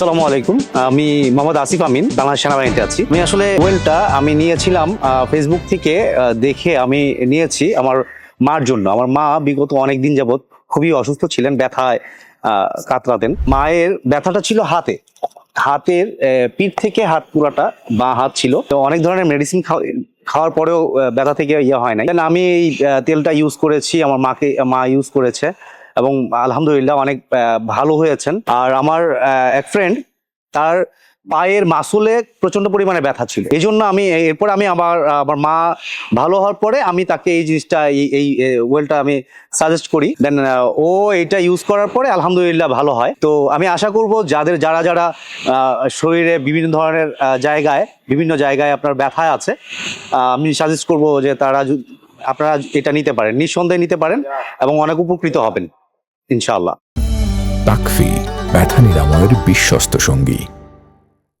আসসালামু আলাইকুম। আমি মোহাম্মদ আসিফ আমিন, বাংলাদেশ সেনাবাহিনীতে আছি। আমি আসলে ওয়েলটা আমি নিয়েছিলাম ফেসবুক থেকে দেখে আমি নিয়েছি আমার মার জন্য। আমার মা বিগত অনেক দিন যাবৎ খুবই অসুস্থ ছিলেন, ব্যথায় কাতরাতেন। মায়ের ব্যথাটা ছিল হাতে। হাতের পিঠ থেকে হাত পুরাটা বা হাত ছিল। তো অনেক ধরনের মেডিসিন খাওয়ার পরেও ব্যথা থেকে ইয়ে হয় না আমি এই তেলটা ইউজ করেছি, আমার মাকে, মা ইউজ করেছে। এবং আলহামদুলিল্লাহ অনেক ভালো হয়েছেন। আর আমার এক ফ্রেন্ড তার পায়ের মাসুলে প্রচণ্ড পরিমাণে ব্যথা ছিল। এই জন্য আমি, এরপর আমি আমার আমার মা ভালো হওয়ার পরে আমি তাকে এই জিনিসটা, এই ওয়েলটা আমি সাজেস্ট করি। দেন ও এটা ইউজ করার পরে আলহামদুলিল্লাহ ভালো হয়। তো আমি আশা করব যাদের, যারা যারা শরীরে বিভিন্ন ধরনের জায়গায়, বিভিন্ন জায়গায় আপনার ব্যথা আছে আমি সাজেস্ট করব যে তারা আপনারা এটা নিতে পারেন। নিঃসন্দেহে নিতে পারেন এবং অনেক উপকৃত হবেন। ইনশাআল্লাহ। তাকফি ব্যথা নিরাময়ের বিশ্বস্ত সঙ্গী।